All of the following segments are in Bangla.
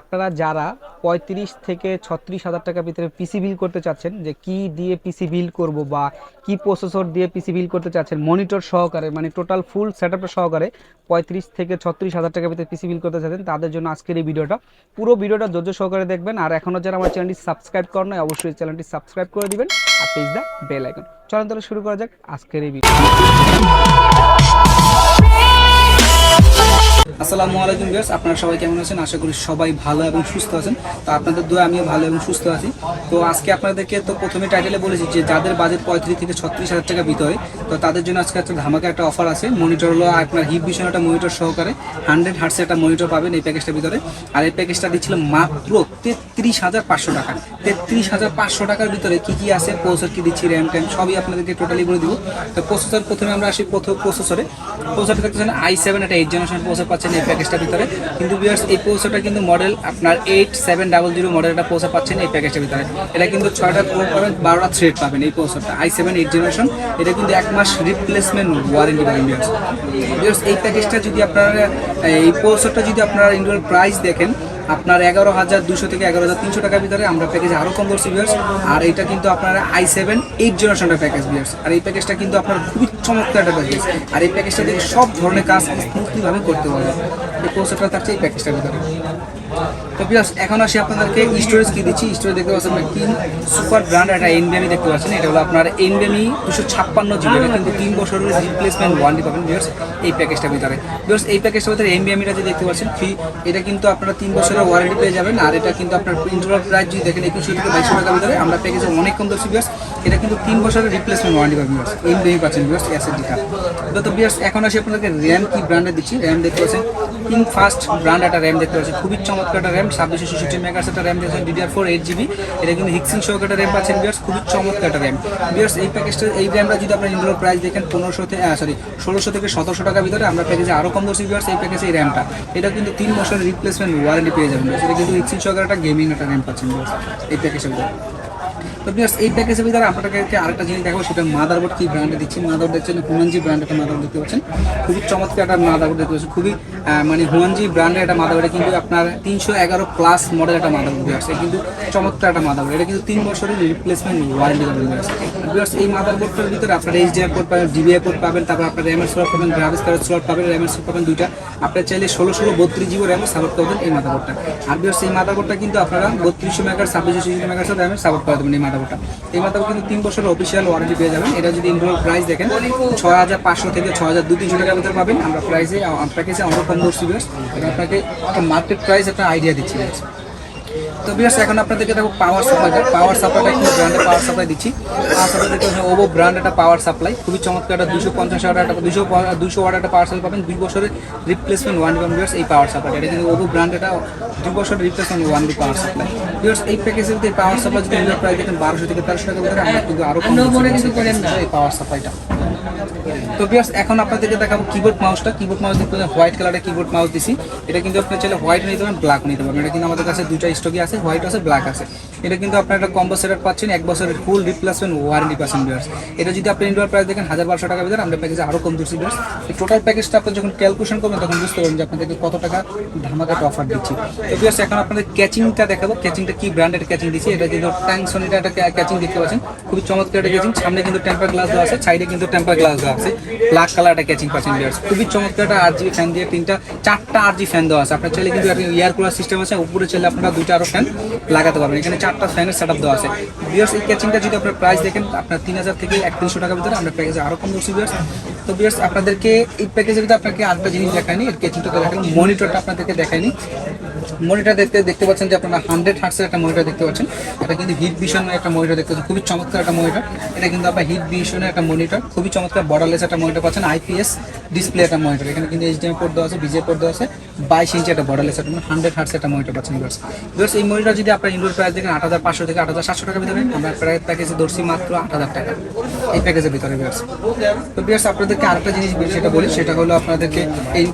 আপনারা যারা পঁয়ত্রিশ থেকে ছত্রিশ হাজার টাকার ভিতরে পিসি বিল করতে চাচ্ছেন, যে কি দিয়ে পিসি বিল করব বা কি প্রসেসর দিয়ে পিসি বিল করতে চাচ্ছেন মনিটর সহকারে মানে টোটাল ফুল সেটআপটা সহকারে পঁয়ত্রিশ থেকে ছত্রিশ হাজার টাকার ভিতরে পিসি বিল করতে চাচ্ছেন, তাদের জন্য আজকের এই ভিডিওটা। পুরো ভিডিওটা ধৈর্য সহকারে দেখবেন, আর এখনও যারা আমার চ্যানেলটি সাবস্ক্রাইব করেন অবশ্যই চ্যানেলটি সাবস্ক্রাইব করে দিবেন, আর প্লিজ দ্য বেল আইকন চলেন তাহলে শুরু করা যাক আজকের এই ভিডিও। আসসালামু আলাইকুম ভিউয়ার্স, আপনারা সবাই কেমন আছেন? আশা করি সবাই ভালো এবং সুস্থ আছেন। তো আপনাদের দোয়া, আমিও ভালো এবং সুস্থ আছি। তো আজকে আপনাদেরকে তো প্রথমে টাইটেলে বলেছি যে, যাদের বাজেট পঁয়ত্রিশ থেকে ছত্রিশ হাজার টাকা ভিতরে তো তাদের জন্য আজকে একটা ধামাকা একটা অফার আছে। মনিটর হলো আপনার হিপ ভিশন একটা মনিটর সহকারে হান্ড্রেড হার্টসের একটা মনিটর পাবেন এই প্যাকেজটার ভিতরে। আর এই প্যাকেজটা দিচ্ছিল মাত্র তেত্রিশ হাজার পাঁচশো টাকা। তেত্রিশ হাজার পাঁচশো টাকার ভিতরে কি কি আছে প্রসেসর কি দিচ্ছি র্যাম ট্যাম সবই আপনাদেরকে টোটালি বলে দিব। তো প্রসেসর প্রথমে আমরা আসি প্রথম প্রসেসরে প্রসেসরটা দেখতেছেন আই সেভেন একটা এইট জেনারেশন প্রসেসর পাচ্ছেন এই প্যাকেজটার ভিতরে। কিন্তু বিয়ার্স এই পৌঁছাটা কিন্তু মডেল আপনার এইট সেভেন ডাবল জিরো মডেলটা পৌঁছা পাচ্ছেন এই প্যাকেজটার ভিতরে। এটা কিন্তু ছয়টা কোর পাবেন, বারোটা থ্রেড পাবেন এই পৌঁছাটা আই সেভেন এইট জেনারেশন এটা কিন্তু এক মাস রিপ্লেসমেন্ট ওয়ারেন্টি পাবেন বিয়ার্স বিয়ার্স এই প্যাকেজটা যদি আপনারা, এই পৌঁছাটা যদি আপনারা ইন্ডিভিজুয়াল প্রাইস দেখেন আপনার এগারো হাজার দুশো থেকে এগারো হাজার তিনশো টাকার ভিতরে আমরা প্যাকেজ আরও কম করছি বিয়ার্স আর এটা কিন্তু আপনার আই সেভেন এইট জেনারেশনটা প্যাকেজ বিয়ার্স আর এই প্যাকেজটা কিন্তু আপনার খুবই চমৎকার একটা প্যাকেজ আর এই প্যাকেজটা দিয়ে সব ধরনের কাজ স্মুথলিভাবে করতে পারবেন। এই থাকছে এই প্যাকেজটার ভিতরে। তো বিয়ার্স এখন আসি আপনাদেরকে স্টোরেজ কি দিচ্ছি। স্টোরেজ দেখতে পাচ্ছেন তিন সুপার ব্র্যান্ড একটা এনবিএমি দেখতে পাচ্ছেন। এটা হলো আপনার এনবিএমি দুশো ছাপ্পান্ন জিবি কিন্তু তিন বছরের রিপ্লেসমেন্ট ওয়ারেন্টি পাবেন বিয়ার্স এই প্যাকেজটার ভিতরে। বিয়ার্স এই প্যাকেজটার ভিতরে এনবিএমিটা যে দেখতে পাচ্ছেন ফ্রি এটা কিন্তু আপনারা তিন বছরের ওয়ারেন্টি পেয়ে যাবেন। আর এটা কিন্তু আপনার ইন্টারনাল প্রাইস যদি দেখেন একুশশো থেকে বাইশশো টাকার ভিতরে, আমরা প্যাকেজে অনেক কম দর্শি বিয়ার্স এটা কিন্তু তিন বছরের রিপ্লেসমেন্ট ওয়ারেন্টি পাবেন বিয়ার্স এনবিএমি পাচ্ছেন বিয়ার্স অ্যাসেডিটা তো বিয়ার্স এখন আসি আপনাদেরকে র্যাম কি ব্র্যান্ডে দিচ্ছি। র্যাম দেখতে পাচ্ছেন কিং ফাস্ট ব্র্যান্ড একটা র্যাম দেখতে পাচ্ছেন খুবই চমৎকার একটা র্যাম ছাব্বিশশো ছেষট্টি মেগাস একটা র্যাম দিয়েছেন ডিডিআর ফোর এইট জিবি এটা কিন্তু হিক্সিং সহকারে একটা র্যাম পাচ্ছেন বিয়ার্স খুবই চমৎকার একটা র্যাম বিয়ার্স এই প্যাকেজটা এই র্যামটা যদি আপনার ইন্ডোর প্রাইস দেখেন, পনেরোশো থেকে সরি ষোলোশো থেকে সতেরোশো টাকার ভিতরে আমরা প্যাকেজে আরও কম দর্শি বিয়ার্স এই প্যাকেজে এই র্যামটা এটা কিন্তু তিন বছরের রিপ্লেসমেন্ট ওয়ারেন্টি পেয়ে যাবেন। এটা কিন্তু হিক্সিং সহকারে একটা গেমিং একটা র্যাম পাচ্ছেন বিয়ার্স এই প্যাকেজের তো বিয়ার্স এই প্যাকেজের ভিতরে আপনাদেরকে আরেকটা জিনিস দেখাবো, সেটা মাদারবোর্ড কি ব্র্যান্ডে দিচ্ছি? মাদারবোর্ড দেখছেন হুমানজি ব্র্যান্ড একটা মাদারবোর্ড দেখতে পাচ্ছেন। খুবই চমৎকার একটা মাদারবোর্ড দেখতে পাচ্ছেন। খুবই মানে হুমানজি ব্র্যান্ডের একটা মাদারবোর্ড কিন্তু আপনার তিনশো এগারো প্লাস মডেল একটা মাদারবোর্ড আছে কিন্তু চমৎকার একটা মাদারবোর্ড এটা কিন্তু তিন বছরের রিপ্লেসমেন্ট ওয়ারেন্টি পাবেন বিয়ার্স এই মাদারবোর্ডটার ভিতরে আপনার এইচডিআর কোড পাবেন ডিবিআই কোড পাবেন, তারপর আপনার র্যামের স্লট পাবেন গ্রাফিক্স কার্ডের স্লট পাবেন র্যামের স্লট পাবেন দুইটা। আপনার চাইলে ষোলো ষোলো বত্রিশ জিবি র্যামের সাপোর্ট করবেন এই মাদারবোর্ডটা আর বিয়ার্স এই মাদারবোর্ডটা কিন্তু আপনারা বত্রিশশো মেগার ছাব্বিশশো মেগার র্যামের সাপোর্ট করে দেবেন এই মাদারবোর্ডটা এই মাদারবোর্ড কিন্তু তিন বছরের অফিসিয়াল ওয়ারেন্টি পেয়ে যাবেন। এটা যদি ইন্ডোর প্রাইস দেখেন, ছয় হাজার পাঁচশো থেকে ছয় হাজার দু তিনশো টাকার ভিতরে পাবেন। আমরা প্রাইসে আপনাকে অনেক কম করছি আপনাকে একটা মার্কেট প্রাইস একটা আইডিয়া দিচ্ছি। তো বিয়ার্স এখন আপনাদেরকে দেখো পাওয়ার সাপ্লাইটা পাওয়ার সাপ্লাইটা কিন্তু ব্র্যান্ডের পাওয়ার সাপ্লাই দিচ্ছি। পাওয়ার সাপ্লাই দেখতে ওভো ব্র্যান্ড একটা পাওয়ার সাপ্লাই খুবই চমৎকার একটা দুশো পঞ্চাশ ওয়াট একটা দুশো দুশো ওয়াট একটা পাওয়ার সাপ্লাই পাবেন। দুই বছরের রিপ্লেসমেন্ট ওয়ান পাবেন বিয়ার্স এই পাওয়ার সাপ্লাই এটা কিন্তু ওভো ব্র্যান্ড এটা দুই বছরের replacement one B power supply বিয়ার্স এই প্যাকেজের ভিতরে পাওয়ার সাপ্লাই যদি প্রাইস দেখেন বারোশো থেকে তেরোশো টাকার ভিতরে আমরা কিন্তু আরও কম এই পাওয়ার সাপ্লাইটা তো বিয়ার্স এখন আপনাদেরকে দেখাবো কিবোর্ড মাউসটা কিবোর্ড মাউস দেখতে হোয়াইট কালারের কিবোর্ড মাউস দিছি। এটা কিন্তু আপনি চাইলে হোয়াইট নিতে পারেন ব্ল্যাক নিতে পারেন। এটা কিন্তু আমাদের কাছে দুইটা স্টকই আছে হোয়াইট আছে ব্ল্যাক আছে। এটা কিন্তু আপনার একটা কম্বো সেটার পাচ্ছেন, এক বছরের ফুল রিপ্লেসমেন্ট ওয়ারেন্টি পাচ্ছেন বিয়ার্স এটা যদি আপনি ইন্ডোর প্রাইস দেখেন, হাজার বারোশো টাকার ভিতরে আমরা প্যাকেজে আরও কম দিচ্ছি বিয়ার্স এই টোটাল প্যাকেজটা আপনি যখন ক্যালকুলেশন করবেন, তখন বুঝতে পারবেন যে আপনাদেরকে কত টাকা ধামাকাটা অফার দিচ্ছি। তো বিয়ার্স এখন আপনাদের ক্যাচিংটা দেখাবো। ক্যাচিংটা কি ব্র্যান্ডের ক্যাচিং দিচ্ছি এটা কিন্তু ট্যাংসনিটা একটা ক্যাচিং দেখতে পাচ্ছেন। খুবই চমৎকার একটা ক্যাচিং সামনে কিন্তু টেম্পার গ্লাস দেওয়া আছে সাইডে কিন্তু টেম্পার গ্লাস দেওয়া আছে ব্ল্যাক কালার একটা ক্যাচিং পাচ্ছেন বিয়ার্স খুবই চমৎকার একটা আর ফ্যান দিয়ে তিনটা, চারটা আর ফ্যান দেওয়া আছে। আপনার চাইলে কিন্তু এয়ার কুলার সিস্টেম আছে। উপরে চাইলে আপনারা দুইটা আরও ফ্যান লাগাতে পারবেন। এখানে চারটা ফ্যানের সেট আপ দেওয়া আছে। বিয়ার্স এই ক্যাচিংটা যদি আপনার প্রাইস দেখেন, আপনার তিন হাজার থেকে একত্রিশশো টাকার ভিতরে আমরা প্যাকেজে আরও কম করছি বিয়ার্স তো বিয়ার্স আপনাদেরকে এই প্যাকেজের ভিতরে আপনাকে আরেকটা জিনিস দেখায়নি। এর ক্যাচিংটা দেখায়নি মনিটরটা আপনাদেরকে দেখায়নি। মনিটর দেখতে দেখতে পাচ্ছেন যে আপনারা হান্ড্রেড হার্টসের একটা মনিটর দেখতে পাচ্ছেন। এটা কিন্তু হিট ভিশনের একটা মনিটর দেখতে পাচ্ছেন। খুবই চমৎকার একটা মনিটর। এটা কিন্তু আপনার হিট ভিশনের একটা মনিটর। খুবই চমৎকার বর্ডারলেস একটা মনিটর পাচ্ছেন। আইপিএস ডিসপ্লে একটা মনিটর। এখানে কিন্তু এইচডিএম পোর্ট দেওয়া আছে বিজে পোর্ট দেওয়া আছে। বাইশ ইঞ্চি একটা বর্ডারলেস একটা হান্ড্রেড হার্টস একটা মনিটর পাচ্ছেন বিয়ার্স বিয়ার্স এই মনিটর যদি আপনার ইনডোর প্রাইস দেখেন, আট হাজার পাঁচশো থেকে আট হাজার সাতশো টাকার ভিতরে, আমরা প্রায় প্যাকেজে ধরছি মাত্র আট হাজার টাকা। এই প্যাকেজের ভিতরে বিয়ার্স তো বিয়ার্স আপনাদেরকে আরেকটা জিনিস সেটা বলি। সেটা হলো আপনাদেরকে এই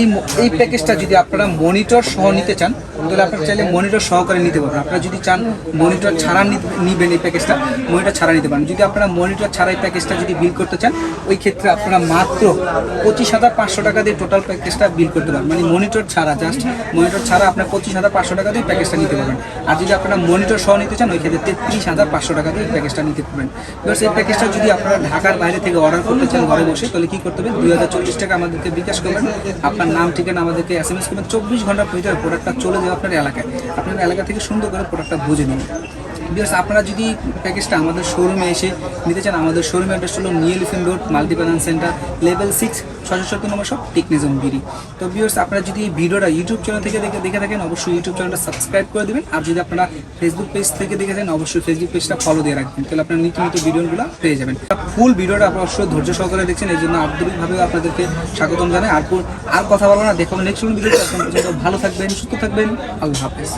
এই এই প্যাকেজটা যদি আপনারা মনিটর সহ নিতে চান, তাহলে আপনারা চাইলে মনিটর সহকারে নিতে পারবেন। আপনারা যদি চান মনিটর ছাড়া নিবেন এই প্যাকেজটা মনিটর ছাড়া নিতে পারেন যদি আপনারা মনিটর ছাড়া এই প্যাকেজটা যদি বিল করতে চান, ওই ক্ষেত্রে আপনারা মাত্র পঁচিশ হাজার পাঁচশো টাকা দিয়ে টোটাল প্যাকেজটা বিল করতে পারবেন। মানে মনিটর ছাড়া জাস্ট মনিটর ছাড়া আপনার পঁচিশ হাজার পাঁচশো টাকা দিয়ে প্যাকেজটা নিতে পারবেন। আর যদি আপনারা মনিটর সহ নিতে চান, ওই ক্ষেত্রে তেত্রিশ হাজার পাঁচশো টাকা দিয়ে প্যাকেজটা নিতে পারবেন। এবার এই প্যাকেজটা যদি আপনারা ঢাকার বাইরে থেকে অর্ডার করতে চান, ঘরে বসে, তাহলে কী করতে হবে? দুই হাজার চল্লিশ টাকা আমাদেরকে বিকাশ করবেন। আপনার নাম, ঠিকানা আমাদেরকে এস এম এস করবেন। চব্বিশ ঘণ্টার ভিতরে প্রোডাক্টটা চলে যাবে আপনার এলাকায়। আপনার এলাকা থেকে সুন্দর করে প্রোডাক্টটা বুঝে নিন। বিকজ আপনারা যদি প্যাকেজটা আমাদের শোরুমে এসে নিতে চান, আমাদের শোরুমে অ্যাড্রেস হলো Elephant Road Multiplan Center level six ছশো সত্তর নম্বর সব টেকনিজম বিডি তো বিয়ার্স আপনারা যদি এই ভিডিওটা ইউটিউব চ্যানেল থেকে দেখে দেখে থাকেন, অবশ্যই ইউটিউব চ্যানেলটা সাবস্ক্রাইব করে দেবেন। আর যদি আপনারা ফেসবুক পেজ থেকে দেখেছেন অবশ্যই ফেসবুক পেজটা ফলো দিয়ে রাখবেন। তাহলে আপনারা নিত্য নিত্য ভিডিওগুলো পেয়ে যাবেন। ফুল ভিডিওটা আপনারা অবশ্যই ধৈর্য সহকারে দেখছেন, এই জন্য আন্তরিকভাবে আপনাদেরকে স্বাগতম জানাই। আর আর কথা বলব না দেখুন নেক্সট ভিডিওতে ভালো থাকবেন, সুস্থ থাকবেন, আল্লাহ হাফেজ।